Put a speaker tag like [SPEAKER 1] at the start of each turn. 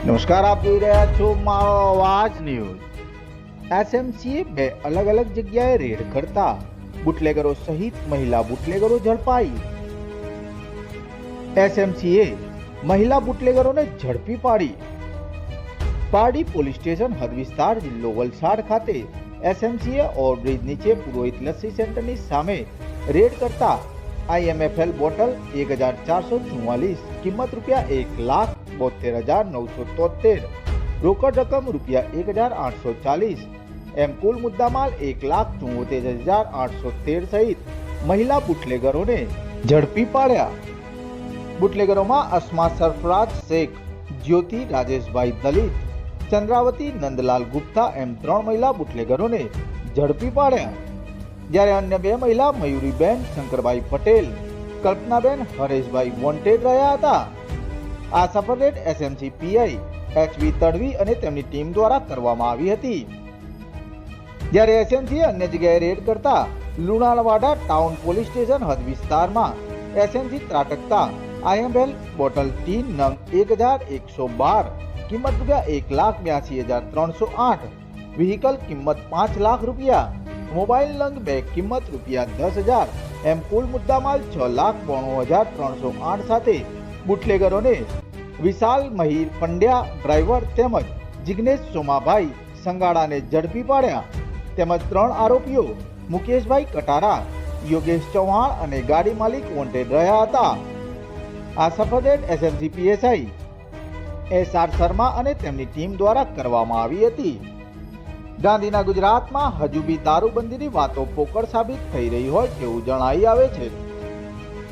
[SPEAKER 1] નમસ્કાર આપ જોઈ રહ્યા છો મારો અવાજ ન્યૂઝ એસએમસીએ બે અલગ અલગ જગ્યાએ રેડ કરતા બુટલેગરો સહિત મહિલા બુટલેગરો ઝડપાઈ એસએમસીએ મહિલા બુટલેગરોને ઝડપી પાડી પારડી પોલીસ સ્ટેશન હદ વિસ્તાર જિલ્લો વલસાડ ખાતે એસએમસીએ ઓવરબ્રિજ નીચે પુરોહિત લસ્સી સેન્ટરની સામે રેડ કરતા આઈએમએફએલ બોટલ એક હજાર ચારસો ચુમ્માલીસ કિંમત રૂપિયા એક લાખ બોતેર હજાર નવસો તોતેર રોકડ રકમ રૂપિયા એક હજાર આઠસો ચાલીસ. એમ કુલ મુદ્દામાલ એક લાખ ચુમ્મોતેર હજાર આઠસો તેર સહિત મહિલા બુટલેગરોને ઝડપી પાડ્યા. બુટલેગરોમાં અસ્મા સરફરાજ શેખ, જ્યોતિ રાજેશભાઈ દલિત, ચંદ્રાવતી નંદલાલ ગુપ્તા એમ ત્રણ મહિલા બુટલેગરોને ઝડપી પાડ્યા. જ્યારે અન્ય બે મહિલા મયુરીબેન, શંકરભાઈ પટેલ, કલ્પનાબેન, હરેશભાઈ વોન્ટેડ રહ્યા હતા. આ સફરરેટ SMC PI H V Tadvi તેમની ટીમ દ્વારા કરવામાં આવી હતી. જ્યારે એસએમસી અન્ય જગ્યાએ રેડ કરતા, લુણાવાડા ટાઉન પોલીસ સ્ટેશન હદ વિસ્તારમાં એસએમસી ત્રાટકતા આઈએમએલ બોટલ ટી નંગ એક હજાર એકસો બાર, કિંમત રૂપિયા એક લાખ બ્યાસી હજાર ત્રણસો આઠ, વ્હીકલ કિંમત પાંચ લાખ રૂપિયા મોબાઈલ નંગ બે કિંમત રૂપિયા દસ હજાર. એમ કુલ મુદ્દામાલ છ લાખ બોણું હજાર ત્રણસો આઠ સાથે. બુટલેગરોને વિશાલ મહીર પંડ્યા, ડ્રાઈવર તેમજ જિગ્નેશ સોમાભાઈ સંગાડાને ઝડપી પાડ્યા. તેમજ ત્રણ આરોપીઓ, મુકેશભાઈ કટારા, યોગેશ ચૌહાણ અને ગાડી માલિક વોન્ટેડ રહ્યા હતા. આ સફળ raid SMC PSI. S R Sharma અને તેમની ટીમ દ્વારા કરવામાં આવી હતી. ગાંધીના ગુજરાતમાં હજુ બી દારૂબંધીની વાતો પોકળ સાબિત થઈ રહી હોય તેવું જણાઈ આવે છે.